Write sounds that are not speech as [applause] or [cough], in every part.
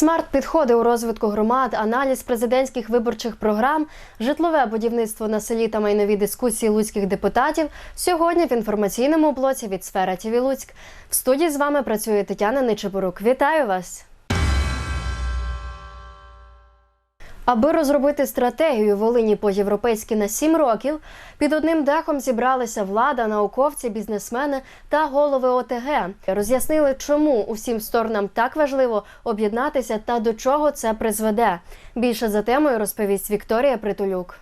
Смарт-підходи у розвитку громад, аналіз президентських виборчих програм, житлове будівництво на селі та майнові дискусії луцьких депутатів сьогодні в інформаційному блоці від Сфера ТІВІ Луцьк. В студії з вами працює Тетяна Нечепорук. Вітаю вас! Аби розробити стратегію Волині по-європейськи на сім років, під одним дахом зібралися влада, науковці, бізнесмени та голови ОТГ. Роз'яснили, чому усім сторонам так важливо об'єднатися та до чого це призведе. Більше за темою розповість Вікторія Притулюк.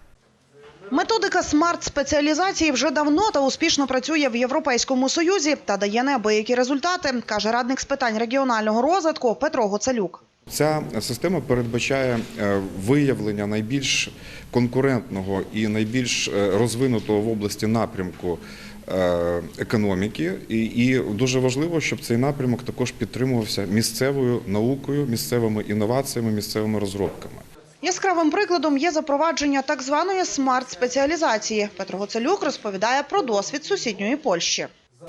Методика смарт-спеціалізації вже давно та успішно працює в Європейському Союзі та дає неабиякі результати, каже радник з питань регіонального розвитку Петро Гоцелюк. Ця система передбачає е, виявлення найбільш конкурентного і найбільш е, розвинутого в області напрямку е, економіки. І, дуже важливо, щоб цей напрямок також підтримувався місцевою наукою, місцевими інноваціями, місцевими розробками. Яскравим прикладом є запровадження так званої смарт-спеціалізації. Петро Гоцелюк розповідає про досвід сусідньої Польщі.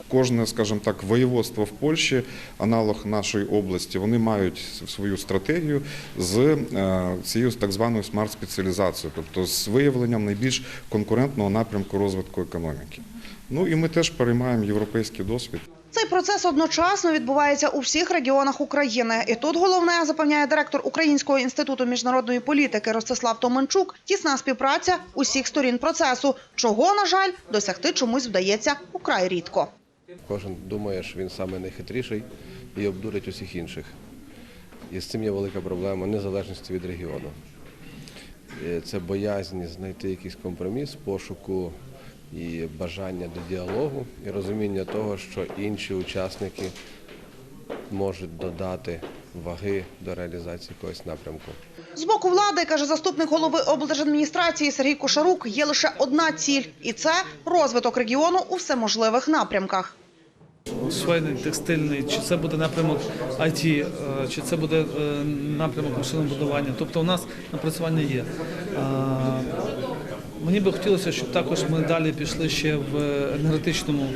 Кожне, скажімо так, воєводство в Польщі, аналог нашої області, вони мають свою стратегію з е, цією так званою смарт-спеціалізацією, тобто з виявленням найбільш конкурентного напрямку розвитку економіки. Ну і ми теж переймаємо європейський досвід. Цей процес одночасно відбувається у всіх регіонах України. І тут головне, запевняє директор Українського інституту міжнародної політики Ростислав Томенчук, тісна співпраця усіх сторін процесу, чого, на жаль, досягти чомусь вдається украй рідко. Кожен думає, що він саме найхитріший і обдурить усіх інших. І з цим є велика проблема незалежності від регіону. Це боязнь знайти якийсь компроміс, пошуку і бажання до діалогу, і розуміння того, що інші учасники можуть додати ваги до реалізації якогось напрямку. З боку влади, каже заступник голови облдержадміністрації Сергій Кошарук, є лише одна ціль – і це розвиток регіону у всеможливих напрямках. Швейний, текстильний, чи це буде напрямок IT, е, чи це буде е, напрямок машинобудування. Тобто у нас напрацювання є. Мені би хотілося, щоб також ми далі пішли ще в енергетичному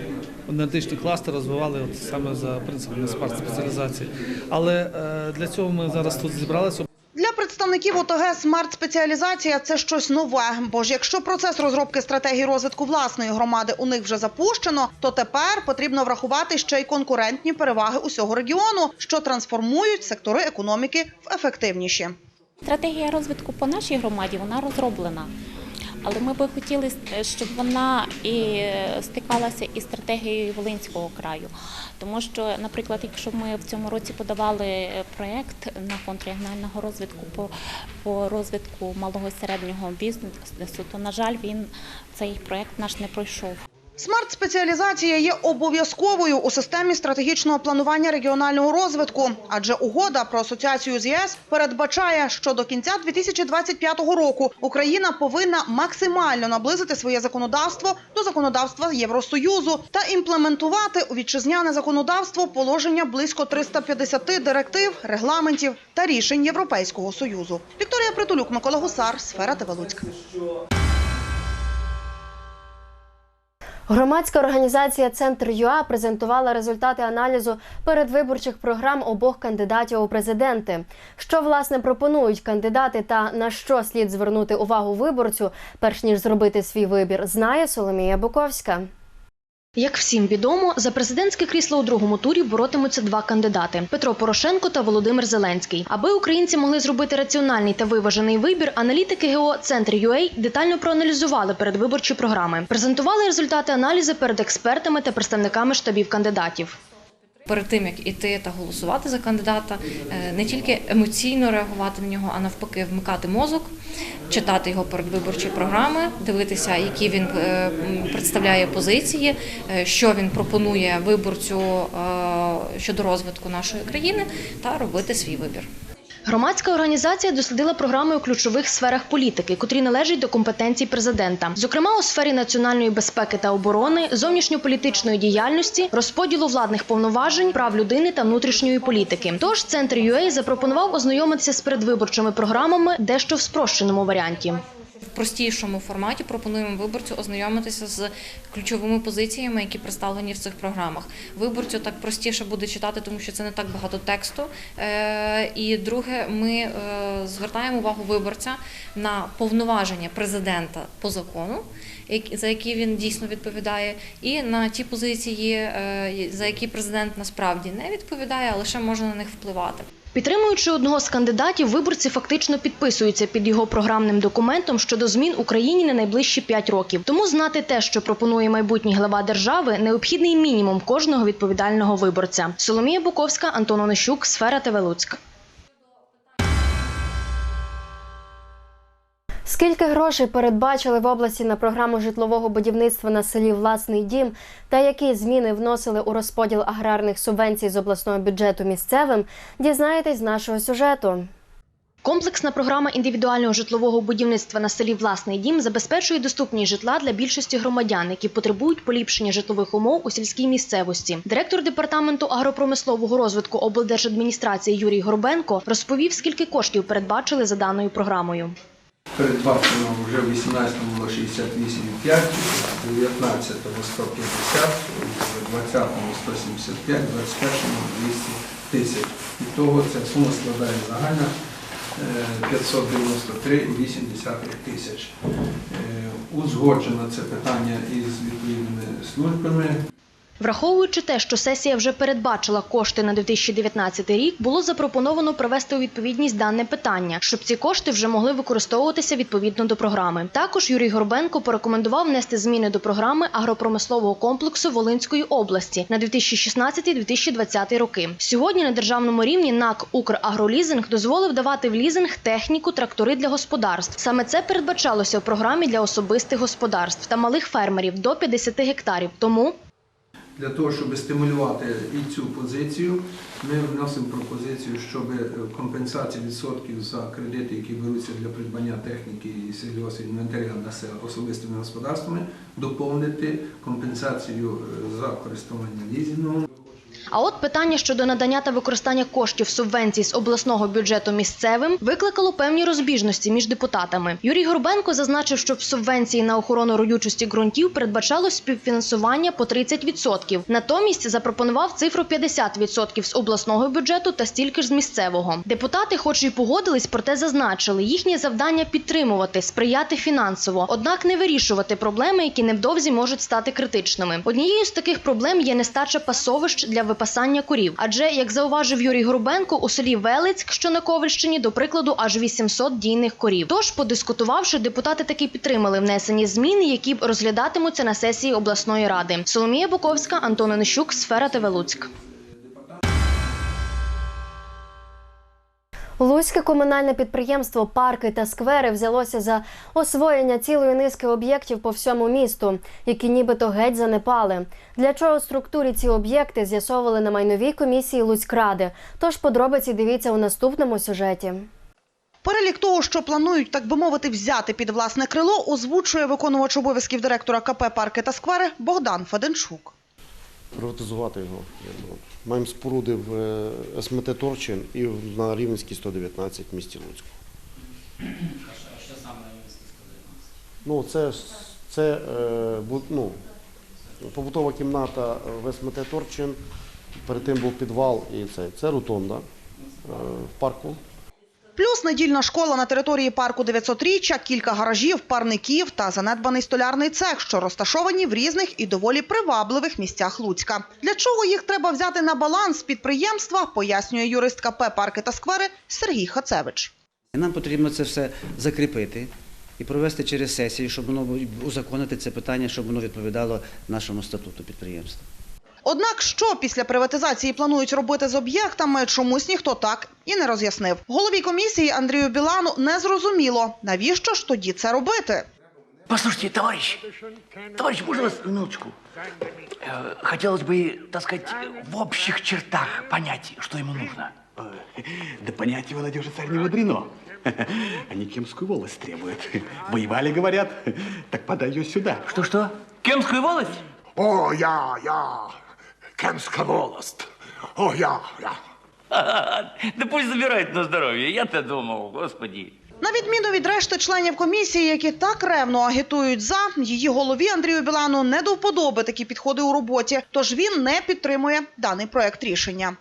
енергетичний кластер, розвивали от саме за принципами спеціалізації. Але е, для цього ми зараз тут зібралися. Для представників ОТГ смарт-спеціалізація – це щось нове. Бо ж якщо процес розробки стратегії розвитку власної громади у них вже запущено, то тепер потрібно врахувати ще й конкурентні переваги усього регіону, що трансформують сектори економіки в ефективніші. Стратегія розвитку по нашій громаді вона розроблена. Але ми би хотіли, щоб вона і стикалася із стратегією Волинського краю. Тому що, наприклад, якщо ми в цьому році подавали проєкт на фонд регіонального розвитку по, по розвитку малого і середнього бізнесу, то, на жаль, він цей проєкт наш не пройшов. Смарт-спеціалізація є обов'язковою у системі стратегічного планування регіонального розвитку, адже угода про асоціацію з ЄС передбачає, що до кінця 2025 року Україна повинна максимально наблизити своє законодавство до законодавства Євросоюзу та імплементувати у вітчизняне законодавство положення близько 350 директив, регламентів та рішень Європейського союзу. Вікторія Притулюк, Микола Гусар, сфера Луцьк. Громадська організація Центр ЮА презентувала результати аналізу передвиборчих програм обох кандидатів у президенти. Що власне пропонують кандидати та на що слід звернути увагу виборцю, перш ніж зробити свій вибір, знає Соломія Буковська. Як всім відомо, за президентське крісло у другому турі боротимуться два кандидати Петро Порошенко та Володимир Зеленський. Аби українці могли зробити раціональний та виважений вибір, аналітики ГО Центр UA детально проаналізували передвиборчі програми, презентували результати аналізу перед експертами та представниками штабів кандидатів. Перед тим як іти та голосувати за кандидата, е, не тільки емоційно реагувати на нього, а навпаки, вмикати мозок, читати його передвиборчі програми, дивитися, які він е, представляє позиції, е, що він пропонує виборцю щодо розвитку нашої країни, та робити свій вибір. Громадська організація дослідила програми у ключових сферах політики, котрі належать до компетенцій президента, зокрема у сфері національної безпеки та оборони, зовнішньополітичної діяльності, розподілу владних повноважень, прав людини та внутрішньої політики. Тож центр UA запропонував ознайомитися з передвиборчими програмами дещо в спрощеному варіанті. В простішому форматі пропонуємо виборцю ознайомитися з ключовими позиціями, які представлені в цих програмах. Виборцю так простіше буде читати, тому що це не так багато тексту. Е, І друге, ми е, звертаємо увагу виборця на повноваження президента по закону, за які він дійсно відповідає, і на ті позиції, е, за які президент насправді не відповідає, а лише може на них впливати. Підтримуючи одного з кандидатів, виборці фактично підписуються під його програмним документом щодо змін Україні на найближчі 5 років. Тому знати те, що пропонує майбутній глава держави, необхідний мінімум кожного відповідального виборця. Соломія Буковська, Антон Онищук, Сфера ТВ Луцьк. Скільки грошей передбачили в області на програму житлового будівництва на селі Власний дім та які зміни вносили у розподіл аграрних субвенцій з обласного бюджету місцевим, дізнаєтесь з нашого сюжету. Комплексна програма індивідуального житлового будівництва на селі Власний дім забезпечує доступність житла для більшості громадян, які потребують поліпшення житлових умов у сільській місцевості. Директор департаменту агропромислового розвитку облдержадміністрації Юрій Горбенко розповів, скільки коштів передбачили за даною програмою. Передбачено вже в 18-му було 68,5, в 19-му 150, в 20-му 175, в 21-му 200 тисяч. І того ця сума складає загальна е, 593,8 тисяч. Е, Узгоджено це питання із відповідними службами. Враховуючи те, що сесія вже передбачила кошти на 2019 рік, було запропоновано привести у відповідність дане питання, щоб ці кошти вже могли використовуватися відповідно до програми. Також Юрій Горбенко порекомендував внести зміни до програми агропромислового комплексу Волинської області на 2016-2020 роки. Сьогодні на державному рівні НАК «Украгролізинг» дозволив давати в лізинг техніку, трактори для господарств. Саме це передбачалося в програмі для особистих господарств та малих фермерів до 50 гектарів. Тому Для того, щоб стимулювати і цю позицію, ми вносимо пропозицію, щоб компенсація відсотків за кредити, які беруться для придбання техніки і се- особистими господарствами, доповнити компенсацію е, за користування лізінгом. А от питання щодо надання та використання коштів субвенцій з обласного бюджету місцевим викликало певні розбіжності між депутатами. Юрій Горбенко зазначив, що в субвенції на охорону родючості ґрунтів передбачалось співфінансування по 30%. Натомість запропонував цифру 50% з обласного бюджету та стільки ж з місцевого. Депутати, хоч і погодились, проте зазначили, їхнє завдання підтримувати, сприяти фінансово, однак не вирішувати проблеми, які невдовзі можуть стати критичними. Однією з таких проблем є нестача пасовищ для випасання корів. Адже, як зауважив Юрій Горбенко, у селі Велицьк, що на Ковальщині, до прикладу, аж 800 дійних корів. Тож, подискутувавши, депутати таки підтримали внесені зміни, які розглядатимуться на сесії обласної ради. Соломія Буковська, Антон Онищук, Сфера ТВ Луцьк. Луцьке комунальне підприємство Парки та сквери взялося за освоєння цілої низки об'єктів по всьому місту, які нібито геть занепали. Для чого структурі ці об'єкти з'ясовували на майновій комісії Луцькради. Тож подробиці дивіться у наступному сюжеті. Перелік того, що планують, так би мовити, взяти під власне крило, озвучує виконувач обов'язків директора КП «Парки та сквери» Богдан Феденчук. Приватизувати його. Маємо споруди в е, СМТ Торчин і на Рівненській 119 в місті Луцьку. А Що саме на Рівненській 119? Ну, це, е, ну, побутова кімната в СМТ Торчин, перед тим був підвал і це. Це ротонда е, в парку. Плюс недільна школа на території парку 900-річчя, кілька гаражів, парників та занедбаний столярний цех, що розташовані в різних і доволі привабливих місцях Луцька. Для чого їх треба взяти на баланс підприємства, пояснює юрист КП «Парки та сквери» Сергій Хацевич. Нам потрібно це все закріпити і провести через сесію, щоб воно узаконити це питання, щоб воно відповідало нашому статуту підприємства. Однак, що після приватизації планують робити з об'єктами, чомусь ніхто так і не роз'яснив. Голові комісії Андрію Білану не зрозуміло, навіщо ж тоді це робити. Послушайте, товарищ, товарищ, можно вас минуточку? Э, Хотелось бы, так сказать, в общих чертах понять, что ему нужно. Э, Да понять его надежда царь не мудрено. Они кемскую волость требуют. Воевали, говорят, так подай ее сюда. Что-что? Кемскую волость? О, я, я, кемская волость. О, я, я. [laughs] Да пусть забирают на здоровье, я-то думал, господи. На відміну від решти членів комісії, які так ревно агітують за її голові Андрію Білану не до вподоби такі підходи у роботі. Тож він не підтримує даний проект рішення.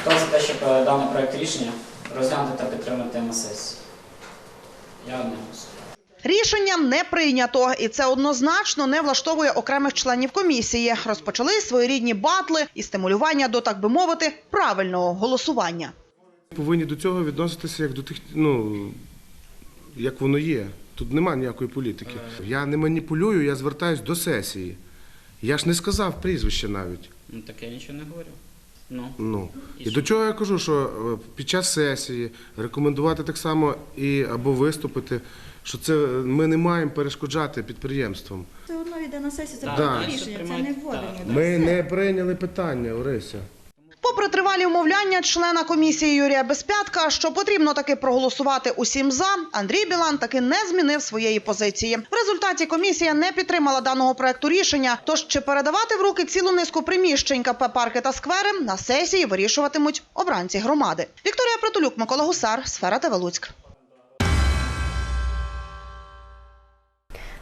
Хто за те, щоб е, даний проект рішення розглянути та підтримати на сесії? Я одне голосую. Рішення не прийнято, і це однозначно не влаштовує окремих членів комісії. Розпочали своєрідні батли і стимулювання до, так би мовити, правильного голосування. повинні до цього відноситися як до тих, ну як воно є. Тут нема ніякої політики. Я не маніпулюю, я звертаюсь до сесії. Я ж не сказав прізвище навіть. Ну так я нічого не говорю. Ну. Ну і до чого я кажу, що е, під час сесії рекомендувати так само і або виступити, що це ми не маємо перешкоджати підприємствам. Це одно йде на сесію, це прийняти рішення, це не вводимо. Ми не прийняли питання, Орися. Попри тривалі умовляння члена комісії Юрія Безпятка, що потрібно таки проголосувати усім за, Андрій Білан таки не змінив своєї позиції. В результаті комісія не підтримала даного проекту рішення. Тож чи передавати в руки цілу низку приміщень КП парки та сквери на сесії вирішуватимуть обранці громади. Вікторія Притулюк, Микола Гусар, сфера ТВ Луцьк.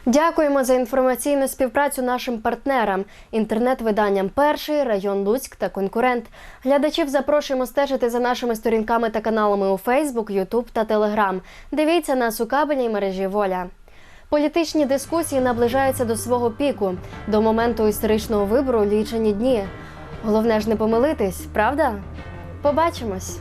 Дякуємо за інформаційну співпрацю нашим партнерам, інтернет-виданням Перший, район Луцьк та конкурент. Глядачів запрошуємо стежити за нашими сторінками та каналами у Фейсбук, Ютуб та Телеграм. Дивіться нас у кабельній мережі Воля. Політичні дискусії наближаються до свого піку. До моменту історичного вибору лічені дні. Головне ж не помилитись, правда? Побачимось!